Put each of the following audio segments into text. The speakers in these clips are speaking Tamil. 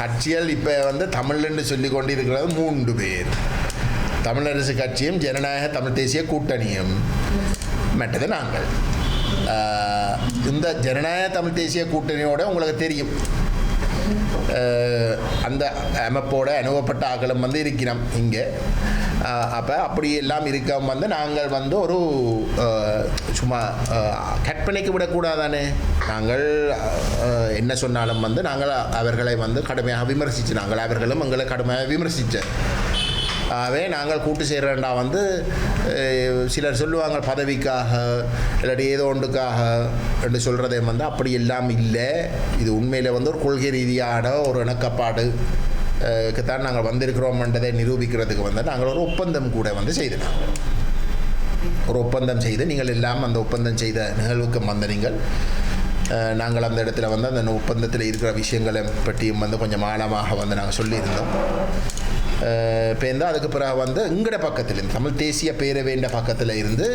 கட்சிகள் இப்போ வந்து தமிழ்னு சொல்லி கொண்டு இருக்கிறது மூன்று பேர். தமிழரசு கட்சியும் ஜனநாயக தமிழ் தேசிய கூட்டணியும். மற்றது நாங்கள். இந்த ஜனநாயக தமிழ் தேசிய கூட்டணியோட உங்களுக்கு தெரியும். அந்த அமைப்போட அனுபவப்பட்ட ஆக்களும் வந்து இருக்கிறோம் இங்கே. அப்போ அப்படி எல்லாம் இருக்க வந்து நாங்கள் வந்து ஒரு சும்மா கற்பனைக்கு விடக்கூடாதானே? நாங்கள் என்ன சொன்னாலும் வந்து நாங்கள் அவர்களை வந்து கடுமையாக விமர்சிச்சு நாங்கள் அவர்களும் எங்களை கடுமையாக விமர்சித்தேன் ஆகவே நாங்கள் கூட்டு சேர்றேன்டா வந்து சிலர் சொல்லுவாங்க பதவிக்காக இல்லாட்டி ஏதோ ஒன்றுக்காக என்று சொல்கிறதே வந்து அப்படி எல்லாம் இல்லை. இது உண்மையில் வந்து ஒரு கொள்கை ரீதியான ஒரு இணக்கப்பாடு தான் நாங்கள் வந்திருக்கிறோம்ன்றதை நிரூபிக்கிறதுக்கு வந்து நாங்கள் ஒரு ஒப்பந்தம் கூட வந்து செய்தோம் ஒரு ஒப்பந்தம் செய்து நீங்கள் எல்லாம் அந்த ஒப்பந்தம் செய்த நிகழ்வுக்கு வந்த நீங்கள் நாங்கள் அந்த இடத்துல வந்து அந்த ஒப்பந்தத்தில் இருக்கிற விஷயங்களை பற்றியும் வந்து கொஞ்சம் ஆழமாக வந்து நாங்கள் சொல்லியிருந்தோம். இப்போ அதுக்கு பிறகு வந்து எங்கட பக்கத்தில் இருந்து தமிழ் தேசிய பேரவைன்ற பக்கத்தில் இருந்து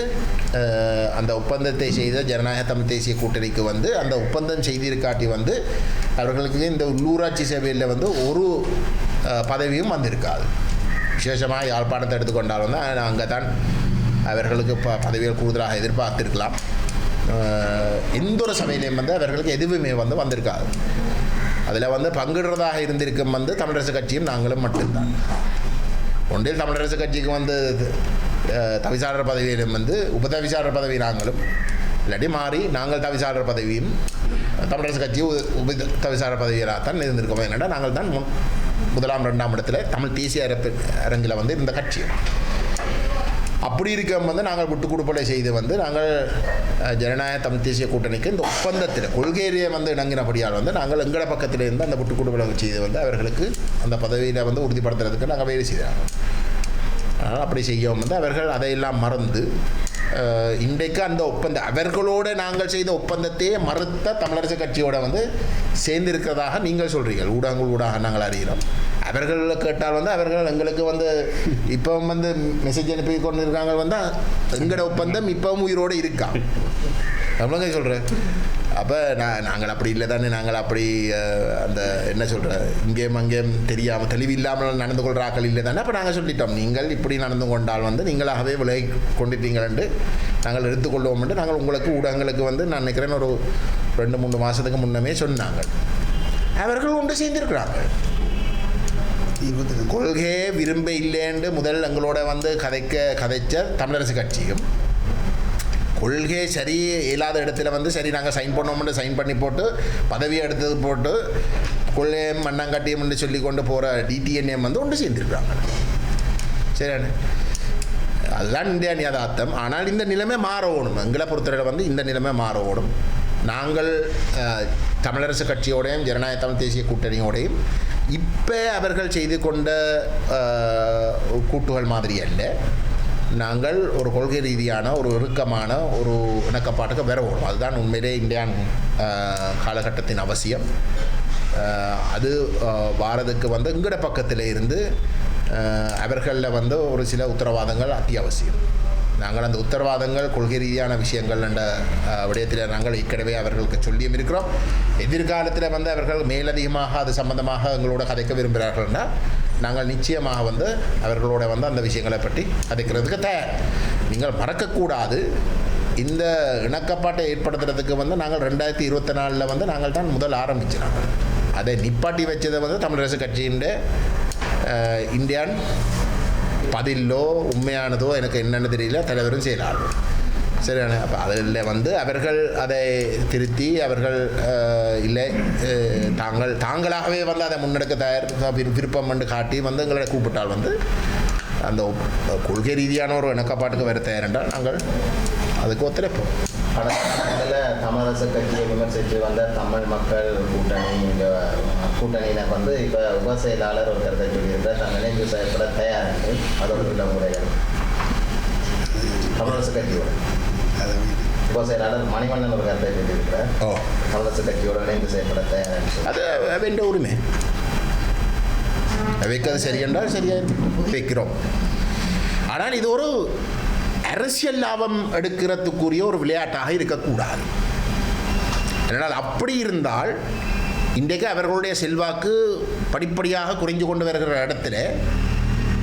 அந்த ஒப்பந்தத்தை செய்த ஜனநாயக தமிழ் தேசிய கூட்டணிக்கு வந்து அந்த ஒப்பந்தம் செய்திருக்காட்டி வந்து அவர்களுக்கு இந்த உள்ளூராட்சி சேவையில் வந்து ஒரு பதவியும் வந்திருக்காது. விசேஷமாக யாழ்ப்பாணத்தை எடுத்துக்கொண்டாலும் தான் அங்கே தான் அவர்களுக்கு ப பதவிகள் கூடுதலாக எதிர்பார்த்திருக்கலாம். எந்த ஒரு சபையிலையும் வந்து அவர்களுக்கு எதுவுமே வந்து வந்திருக்காது. அதில் வந்து பங்கிடுறதாக இருந்திருக்கும் வந்து தமிழரசு கட்சியும் நாங்களும் மட்டும்தான். ஒன்றில் தமிழரசு கட்சிக்கு வந்து தவிசாளர் பதவியிலும் வந்து உபதவிசாளர் பதவி நாங்களும். இல்லாட்டி மாறி நாங்கள் தவிசாளர் பதவியும் தமிழரசு கட்சி உ- உப தவிசாளர் பதவியாக தான் இருந்திருக்கோம். என்னென்னா நாங்கள் தான் முன் முதலாம் ரெண்டாம் இடத்துல தமிழ் தேசிய அரப்பு அரங்கில் வந்து இருந்த கட்சி. அப்படி இருக்க வந்து நாங்கள் விட்டு கொடுப்பலை செய்து வந்து நாங்கள் ஜனநாயக தமிழ் தேசிய கூட்டணிக்கு இந்த ஒப்பந்தத்தில் கொள்கையிலேயே வந்து இணங்கினபடியால் வந்து நாங்கள் எங்கள பக்கத்தில் இருந்து அந்த விட்டு கொடுப்பலை செய்து வந்து அவர்களுக்கு அந்த பதவியில் வந்து உறுதிப்படுத்துறதுக்கு நாங்கள் வேலை செய்தாங்க ஆனால் அப்படி செய்யவும் வந்து அவர்கள் அதையெல்லாம் மறந்து இன்றைக்கு அந்த ஒப்பந்தம் அவர்களோடு நாங்கள் செய்த ஒப்பந்தத்தையே மறுத்த தமிழரசு கட்சியோட வந்து சேர்ந்திருக்கிறதாக நீங்கள் சொல்கிறீர்கள் ஊடகங்கள் ஊடாக நாங்கள் அறிகிறோம். அவர்கள் கேட்டால் வந்து அவர்கள் எங்களுக்கு வந்து இப்போ வந்து மெசேஜ் அனுப்பி கொண்டு இருக்காங்க வந்து எங்களோட ஒப்பந்தம் இப்பவும் உயிரோடு இருக்கா? நம்மளுங்க சொல்கிறேன் அப்போ நான் நாங்கள் அப்படி இல்லை தானே நாங்கள் அப்படி அந்த என்ன சொல்கிற இங்கேயும் அங்கேயும் தெரியாமல் தெளிவு இல்லாமல் நடந்து கொள்கிற ஆக்கள் இல்லை தானே அப்போ நாங்கள் சொல்லிட்டோம் நீங்கள் இப்படி நடந்து கொண்டால் வந்து நீங்களாகவே விலகி கொண்டுட்டீங்களென்று நாங்கள் எடுத்துக்கொள்வோம் என்று நாங்கள் உங்களுக்கு ஊடகங்களுக்கு வந்து நான் நினைக்கிறேன் ஒரு ரெண்டு மூணு மாதத்துக்கு முன்னமே சொன்னாங்க. அவர்கள் ஒன்று சேர்ந்திருக்கிறாங்க கொள்கையே விரும்ப இல்லைன்னு முதல் எங்களோட வந்து கதைக்க கதைச்ச தமிழரசு கட்சியும் கொள்கை சரி இல்லாத இடத்துல வந்து சரி நாங்கள் சைன் பண்ணோம்னு சைன் பண்ணி போட்டு பதவியை எடுத்தது போட்டு கொள்ளையம் மண்ணாங்கட்டியம்னு சொல்லி கொண்டு போகிற டிடிஎன்எம் வந்து ஒன்று சேர்ந்துருக்காங்க சரியான? அதுதான் இந்தியா யதார்த்தம் ஆனால் இந்த நிலைமை மாற ஓடும் எங்களை பொறுத்தவரை வந்து இந்த நிலைமை மாறணும். நாங்கள் தமிழரசு கட்சியோடையும் ஜனநாயக தமிழ் தேசிய கூட்டணியோடையும் இப்போ அவர்கள் செய்து கொண்ட கூட்டுகள் மாதிரி அல்ல. நாங்கள் ஒரு கொள்கை ரீதியான ஒரு இறுக்கமான ஒரு இணக்கப்பாட்டுக்கு வரணும் அதுதான் உண்மையிலே இந்தியான் காலகட்டத்தின் அவசியம். அது வாரதுக்கு வந்து எங்கட பக்கத்தில் இருந்து அவர்களில் வந்து ஒரு சில உத்தரவாதங்கள் அத்தியாவசியம். நாங்கள் அந்த உத்தரவாதங்கள் கொள்கை ரீதியான விஷயங்கள் என்ற விடயத்தில் நாங்கள் ஏற்கனவே அவர்களுக்கு சொல்லியும் இருக்கிறோம் எதிர்காலத்தில் வந்து அவர்கள் மேலதிகமாக அது சம்பந்தமாக எங்களோட கதைக்க விரும்புகிறார்கள் என்றால் நாங்கள் நிச்சயமாக வந்து அவர்களோட வந்து அந்த விஷயங்களை பற்றி கதைக்கிறதுக்கு தயார். நீங்கள் மறக்கக்கூடாது. இந்த இணக்கப்பாட்டை ஏற்படுத்துறதுக்கு வந்து நாங்கள் ரெண்டாயிரத்தி இருபத்தி நாலில் வந்து நாங்கள் தான் முதல் ஆரம்பிச்சினாங்க அதை நிப்பாட்டி வச்சதை வந்து தமிழரசு கட்சியின் இந்தியான் பதிலோ உண்மையானதோ எனக்கு என்னென்னு தெரியல தலைவரும் செயலாளரும் சரியான அப்போ அதில் வந்து அவர்கள் அதை திருத்தி அவர்கள் இல்லை தாங்கள் தாங்களாகவே வந்து அதை முன்னெடுக்க தயார் விருப்பம் என்று காட்டி வந்து எங்களை கூப்பிட்டால் வந்து அந்த கொள்கை ரீதியான ஒரு இணக்கப்பாட்டுக்கு வர தயார் என்றால் நாங்கள் அதுக்கு ஒத்துழைப்போம். ஆனால் தமிழரசு கட்சியை விமர்சித்து வந்த தமிழ் மக்கள் கூட்டணி இந்த கூட்டணியினர் வந்து இப்போ உப செயலாளர் ஒரு கருத்தை சொல்லியிருந்தார் தான் இணைந்து செயல்பட தயார் என்று அதோட உள்ள முறைகள் தமிழரசு கட்சியோட உப செயலாளர் மணிவண்ணன் ஒரு கருத்தை சொல்லியிருக்கிறார் ஓ கட்சியோட இணைந்து செயல்பட தயார் என்று சொல்லி. அது அவன் உரிமை வைக்கிறது சரியென்றால் சரியாக வைக்கிறோம் ஆனால் இது ஒரு அரசியல் லாபம் எடுக்கிறதுக்குரிய ஒரு விளையாட்டாக இருக்கக்கூடாது அதனால் அப்படி இருந்தால் இன்றைக்கு அவர்களுடைய செல்வாக்கு படிப்படியாக குறைஞ்சு கொண்டு வருகிற இடத்துல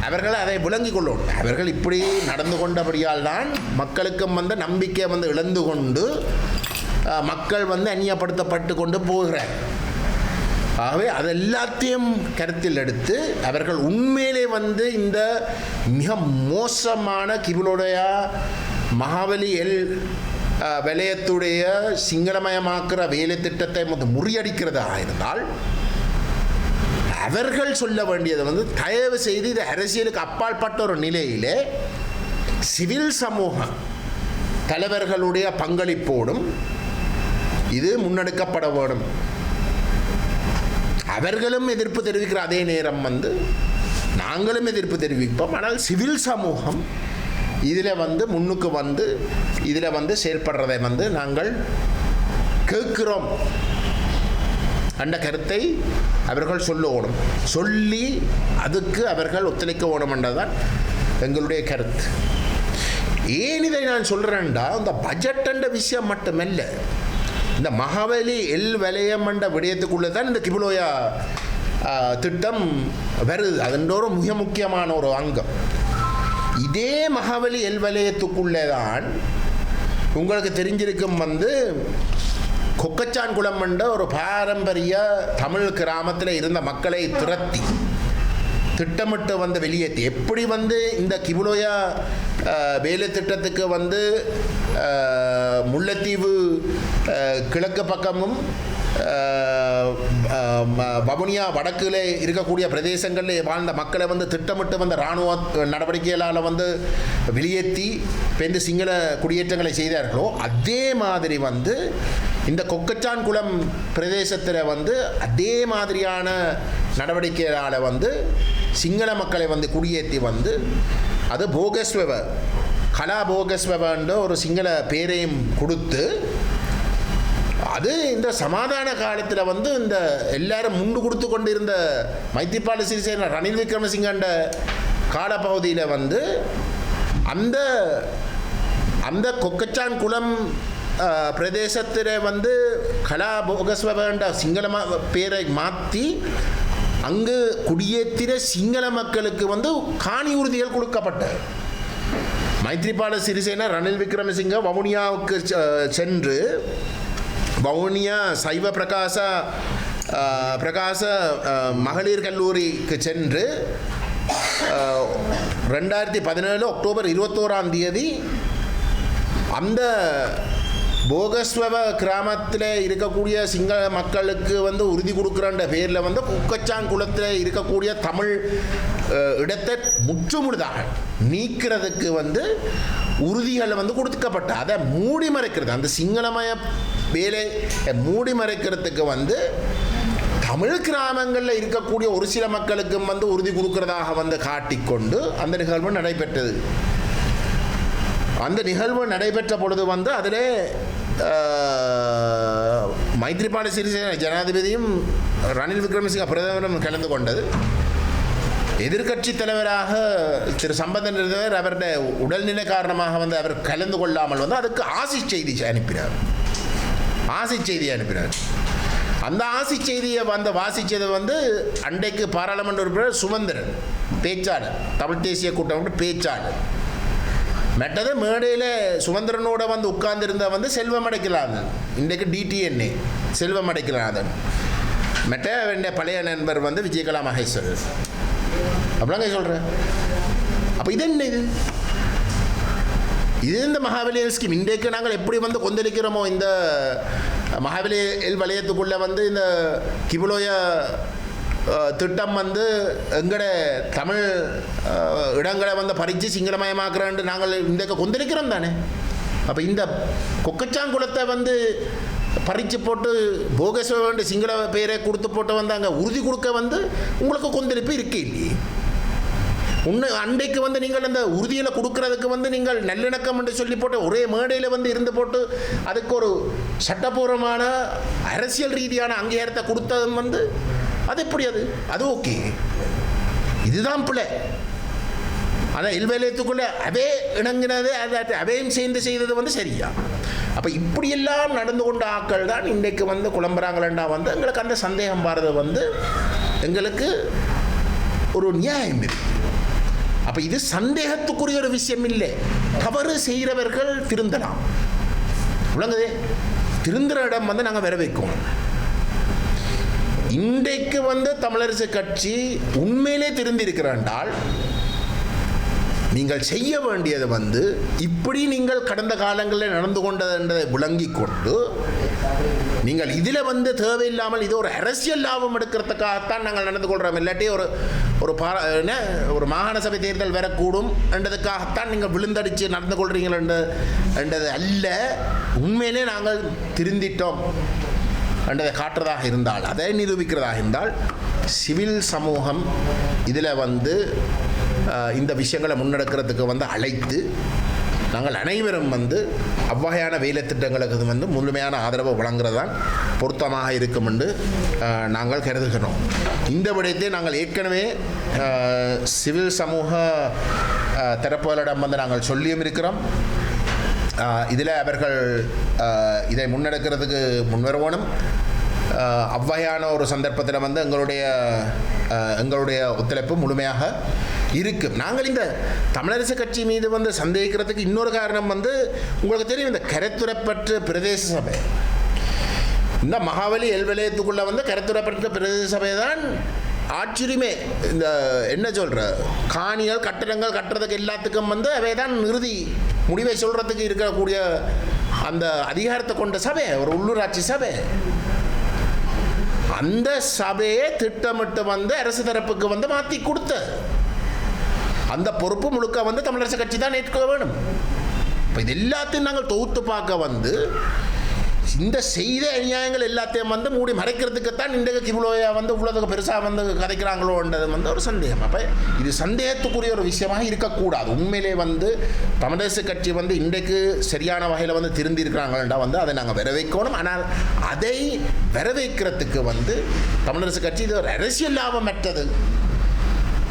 அவர்கள் அதை விளங்கிக் கொள்ளணும். அவர்கள் இப்படி நடந்து கொண்டபடியால் தான் மக்களுக்கும் வந்து நம்பிக்கை வந்து இழந்து கொண்டு மக்கள் வந்து அந்நியப்படுத்தப்பட்டு கொண்டு போகிறார். ஆகவே அது எல்லாத்தையும் கருத்தில் எடுத்து அவர்கள் உண்மையிலே வந்து இந்த மிக மோசமான கிபிலுடைய மகாபலி எல் வலயத்துடைய சிங்களமயமாக்குற வேலை திட்டத்தை வந்து முறியடிக்கிறதாக இருந்தால் அவர்கள் சொல்ல வேண்டியது வந்து தயவு செய்து இது அரசியலுக்கு அப்பாற்பட்ட ஒரு நிலையிலே சிவில் சமூக தலைவர்களுடைய பங்களிப்போடும் இது முன்னெடுக்கப்பட வேண்டும். அவர்களும் எதிர்ப்பு தெரிவிக்கிற அதே நேரம் வந்து நாங்களும் எதிர்ப்பு தெரிவிப்போம். ஆனால் சிவில் சமூகம் இதில் வந்து முன்னுக்கு வந்து இதில் வந்து செயல்படுறதை வந்து நாங்கள் கேட்கிறோம். அந்த கருத்தை அவர்கள் சொல்லணும் சொல்லி அதுக்கு அவர்கள் ஒத்துழைக்க வேணுமென்றதான் எங்களுடைய கருத்து. ஏன் இதை நான் சொல்கிறேன்டா இந்த பட்ஜெட் என்ற விஷயம் மட்டுமல்ல இந்த மகாபலி எல் வலயம் என்ற விடயத்துக்குள்ளே தான் இந்த கிபிலோயா திட்டம் வருது. அதுன்ற ஒரு மிக முக்கியமான ஒரு அங்கம். இதே மகாபலி எல் வலயத்துக்குள்ளே தான் உங்களுக்கு தெரிஞ்சிருக்கும் வந்து கொக்கச்சான் குளம் என்ற ஒரு பாரம்பரிய தமிழ் கிராமத்தில் இருந்த மக்களை திரட்டி திட்டமிட்டு வந்து வெளியேற்றி எப்படி வந்து இந்த கிபுலோயா வேலை திட்டத்துக்கு வந்து முல்லைத்தீவு கிழக்கு பக்கமும் வவுனியா வடக்கில் இருக்கக்கூடிய பிரதேசங்களில் வாழ்ந்த மக்களை வந்து திட்டமிட்டு வந்த இராணுவ நடவடிக்கைகளால் வந்து வெளியேற்றி பெண்டு சிங்கள குடியேற்றங்களை செய்தார்களோ அதே மாதிரி வந்து இந்த கொக்கச்சான் குளம் பிரதேசத்தில் வந்து அதே மாதிரியான நடவடிக்கைகளால் வந்து சிங்கள மக்களை வந்து குடியேற்றி வந்து அது போகஸ்வெவ கலா போகஸ்வெவன்ற ஒரு சிங்கள பேரையும் கொடுத்து அது இந்த சமாதான காலத்தில் வந்து இந்த எல்லாரும் முண்டு கொடுத்து கொண்டிருந்த மைத்திரிபால சிறிசேன ரணில் விக்ரமசிங்கண்ட காலப்பகுதியில் வந்து அந்த அந்த கொக்கச்சான் குளம் பிரதேசத்தில் வந்து கலா போகஸ்வபன்ற சிங்கள பேரை மாற்றி அங்கு குடியேற்றின சிங்கள மக்களுக்கு வந்து காணி உறுதிகள் கொடுக்கப்பட்டது மைத்ரிபால சிறிசேன ரணில் விக்ரமசிங்க வவுனியாவுக்கு செ- சென்று வவுனியா சைவ பிரகாச பிரகாச மகளிர் கல்லூரிக்கு சென்று ரெண்டாயிரத்தி பதினேழு அக்டோபர் இருபத்தோராம் தேதி அந்த போகஸ்வப கிராமத்தில் இருக்கக்கூடிய சிங்கள மக்களுக்கு வந்து உறுதி கொடுக்குறன்ற பேரில் வந்து குக்கச்சான் குளத்தில் இருக்கக்கூடிய தமிழ் இடத்தை முற்றுமுழுதாக நீக்கிறதுக்கு வந்து உறுதிகள் வந்து கொடுக்கப்பட்ட அதை மூடி மறைக்கிறது. அந்த சிங்களமய வேலை மூடி மறைக்கிறதுக்கு வந்து தமிழ் கிராமங்களில் இருக்கக்கூடிய ஒரு சில மக்களுக்கும் வந்து உறுதி கொடுக்கிறதாக வந்து காட்டிக்கொண்டு அந்த நிகழ்வு நடைபெற்றது. அந்த நிகழ்வு நடைபெற்ற பொழுது வந்து அதில் மைத்ரிபால சிறிசேன ஜனாதிபதியும் ரணில் விக்ரமசிங்க பிரதமரும் கலந்து கொண்டது. எதிர்க்கட்சி தலைவராக திரு சம்பந்தன் இருந்தவர் அவருடைய உடல்நிலை காரணமாக வந்து அவர் கலந்து கொள்ளாமல் வந்து அதுக்கு ஆசி செய்தி அனுப்பினார். ஆசி செய்தி அனுப்பினார். அந்த ஆசி செய்தியை வந்து வாசித்தது வந்து அண்டைக்கு பாராளுமன்ற உறுப்பினர் சுமந்திரன் பேச்சாளர் தமிழ் தேசிய கூட்டம் பேச்சாளர். மெட்டது மேடையில் சுதந்திரனோட வந்து உட்கார்ந்துருந்த வந்து செல்வம் அடைக்கலாதன் இன்றைக்கு டிடிஎன்ஏ செல்வம் அடைக்கலாதன் மெட்ட வேண்டிய பழைய நண்பர் வந்து விஜயகலா மகேஸ்வரர் அப்படிங்க சொல்கிறேன் அப்போ இது என்ன இது? இது இந்த மகாபலியல் ஸ்கீம் இன்றைக்கு நாங்கள் எப்படி வந்து கொந்தளிக்கிறோமோ இந்த மகாபலி எல் வலயத்துக்குள்ளே வந்து இந்த கிபுலோய திட்டம் வந்து எங்களோட தமிழ் இடங்களை வந்து பறித்து சிங்களமயமாக்குறேன்ட்டு நாங்கள் இந்த கொந்தளிக்கிறோம் தானே? அப்போ இந்த கொக்கச்சாங்குளத்தை வந்து பறித்து போட்டு போகேஸ்வரன் சிங்கள பேரை கொடுத்து போட்டு வந்தாங்க உறுதி கொடுக்க வந்து உங்களுக்கு கொந்தளிப்பு இருக்கே இல்லையே? உன்னை அன்றைக்கு வந்து நீங்கள் அந்த உறுதியில் கொடுக்கறதுக்கு வந்து நீங்கள் நல்லிணக்கம் என்று சொல்லி போட்டு ஒரே மேடையில் வந்து இருந்து போட்டு அதுக்கு ஒரு சட்டப்பூர்வமான அரசியல் ரீதியான அங்கீகாரத்தை கொடுத்ததும் வந்து அது எப்படி அது? அது ஓகே. இதுதான் பிள்ளை ஆனால் இல்வேலயத்துக்குள்ளே அவே இணங்கினது அதை அவையும் சேர்ந்து செய்தது வந்து சரியா. அப்போ இப்படியெல்லாம் நடந்து கொண்ட ஆக்கள் தான் இன்றைக்கு வந்து குழம்புறாங்களா வந்து எங்களுக்கு அந்த சந்தேகம் வர்றது வந்து எங்களுக்கு ஒரு நியாயம் இருக்கு அப்போ இது சந்தேகத்துக்குரிய ஒரு விஷயம் இல்லை. தவறு செய்கிறவர்கள் திருந்தலாம். விளங்குதே. திருந்துற இடம் வந்து நாங்கள் வர வைக்கணும் இன்றைக்கு வந்து தமிழரசு கட்சி உண்மையிலே திருந்திருக்கிறாண்டால் நீங்கள் செய்ய வேண்டியது வந்து இப்படி நீங்கள் கடந்த காலங்களில் நடந்து கொண்டது என்றதை விளங்கி கொண்டு நீங்கள் இதில் வந்து தேவையில்லாமல் இது ஒரு அரசியல் லாபம் எடுக்கிறதுக்காகத்தான் நாங்கள் நடந்து கொள்கிறோம் இல்லாட்டி ஒரு ஒரு பா என்ன ஒரு மாகாண சபை தேர்தல் வரக்கூடும் என்றதுக்காகத்தான் நீங்கள் விழுந்தடித்து நடந்து கொள்கிறீங்கள் என்றது அல்ல. உண்மையிலே நாங்கள் திருந்திட்டோம். என்றதை காட்டுறதாக இருந்தால் அதை நிரூபிக்கிறதாக இருந்தால் சிவில் சமூகம் இதில் வந்து இந்த விஷயங்களை முன்னெடுக்கிறதுக்கு வந்து அழைத்து நாங்கள் அனைவரும் வந்து அவ்வகையான வேலை திட்டங்களுக்கு வந்து முழுமையான ஆதரவு வழங்குறதான் பொருத்தமாக இருக்கும் என்று நாங்கள் கருதுகிறோம். இந்த விடயத்தை நாங்கள் ஏற்கனவே சிவில் சமூக தரப்புகளிடம் வந்து நாங்கள் சொல்லியும் இருக்கிறோம். இதில் அவர்கள் இதை முன்னெடுக்கிறதுக்கு முன்வரணும் அவ்வகையான ஒரு சந்தர்ப்பத்தில் வந்து எங்களுடைய எங்களுடைய ஒத்துழைப்பு முழுமையாக இருக்கும் நாங்கள் இந்த தமிழரசு கட்சி மீது வந்து சந்தேகிக்கிறதுக்கு இன்னொரு காரணம் வந்து உங்களுக்கு தெரியும் இந்த கரைத்துறைப்பற்று பிரதேச சபை. இந்த மகாபலி எல்வலயத்துக்குள்ளே வந்து கரைத்துறைப்பற்ற பிரதேச சபை தான் ஆட்சியுரிமை இந்த என்ன சொல்கிற காணிகள் கட்டடங்கள் கட்டுறதுக்கு எல்லாத்துக்கும் வந்து அவை தான் இறுதி முடிவை சொல்கிறதுக்கு இருக்கக்கூடிய அந்த அதிகாரத்தை கொண்ட சபை ஒரு உள்ளூராட்சி சபை. அந்த சபையை திட்டமிட்டு வந்து அரசு தரப்புக்கு வந்து மாற்றி கொடுத்த அந்த பொறுப்பு முழுக்க வந்து தமிழரசு கட்சி தான் ஏற்க வேணும் இப்போ இது எல்லாத்தையும் நாங்கள் தொகுத்து பார்க்க வந்து இந்த செய்த அநியாயங்கள் எல்லாத்தையும் வந்து மூடி மறைக்கிறதுக்குத்தான் இன்றைக்கு இவ்வளோ வந்து இவ்வளோ பெருசாக வந்து கதைக்கிறாங்களோன்றது வந்து ஒரு சந்தேகம். அப்போ இது சந்தேகத்துக்குரிய ஒரு விஷயமாக இருக்கக்கூடாது. உண்மையிலே வந்து தமிழரசு கட்சி வந்து இன்றைக்கு சரியான வகையில் வந்து திருந்திருக்கிறாங்கன்றா வந்து அதை நாங்கள் வரவேற்கணும். ஆனால் அதை வரவேற்கிறதுக்கு வந்து தமிழரசு கட்சி இது ஒரு அரசியல் லாபமற்றது.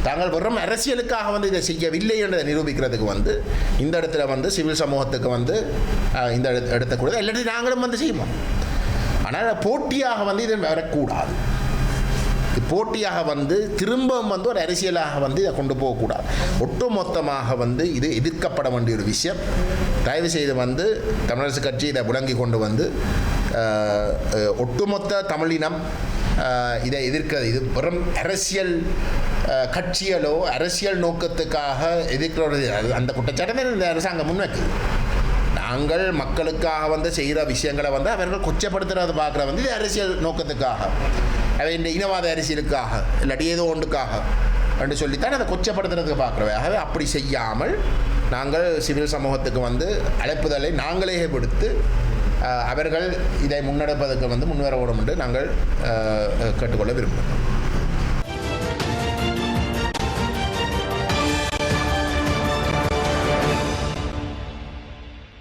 தாங்கள் வெறும் அரசியலுக்காக வந்து இதை செய்யவில்லை என்றதை நிரூபிக்கிறதுக்கு வந்து இந்த இடத்துல வந்து சிவில் சமூகத்துக்கு வந்து இந்த இடத்த கூட இல்லாட்டி நாங்களும் வந்து செய்வோம். ஆனால் போட்டியாக வந்து இது வரக்கூடாது. போட்டியாக வந்து திரும்பவும் வந்து ஒரு அரசியலாக வந்து இதை கொண்டு போகக்கூடாது. ஒட்டுமொத்தமாக வந்து இது எதிர்க்கப்பட வேண்டிய ஒரு விஷயம். தயவு செய்து வந்து தமிழரசு கட்சி இதை விளங்கி கொண்டு வந்து ஒட்டுமொத்த தமிழினம் இதை எதிர்க்கிறது. இது வெறும் அரசியல் கட்சிகளோ அரசியல் நோக்கத்துக்காக எதிர்க்கிறது அந்த குற்றச்சாட்டை இந்த அரசாங்கம் முன்வைக்குது. நாங்கள் மக்களுக்காக வந்து செய்கிற விஷயங்களை வந்து அவர்கள் கொச்சப்படுத்துறது பார்க்குற வந்து இது அரசியல் நோக்கத்துக்காக. அவை இந்த இனவாத அரசியலுக்காக இல்லாட்டி ஏதோ ஒன்றுக்காக என்று சொல்லித்தான் அதை கொச்சப்படுத்துறதுக்கு பார்க்குறவை ஆகவே அப்படி செய்யாமல் நாங்கள் சிவில் சமூகத்துக்கு வந்து அழைப்புதலை நாங்களே விடுத்து அவர்கள் இதை முன்னெடுப்பதற்கு வந்து முன்வர வேண்டும் என்று நாங்கள் கேட்டுக்கொள்ள விரும்புகிறோம்.